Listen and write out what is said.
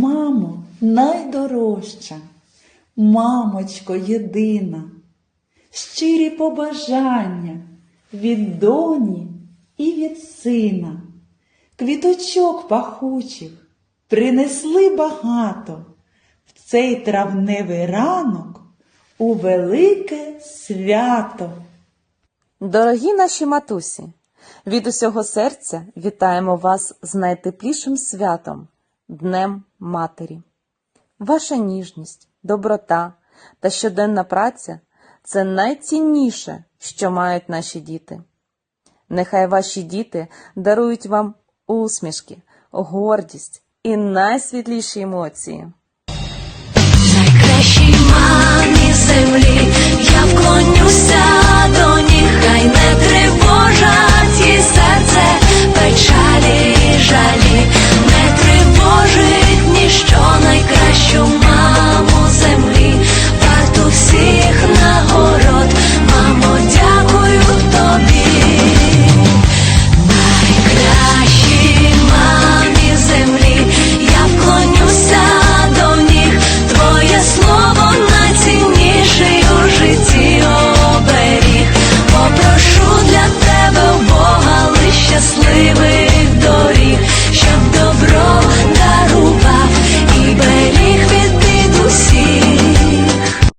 Мамо, найдорожча, мамочко єдина, щирі побажання від доні і від сина, квіточок пахучих принесли багато. В цей травневий ранок у велике свято. Дорогі наші матусі, від усього серця вітаємо вас з найтеплішим святом Днем Матері. Ваша ніжність, доброта та щоденна праця це найцінніше, що мають наші діти. Нехай ваші діти дарують вам усмішки, гордість і найсвітліші емоції.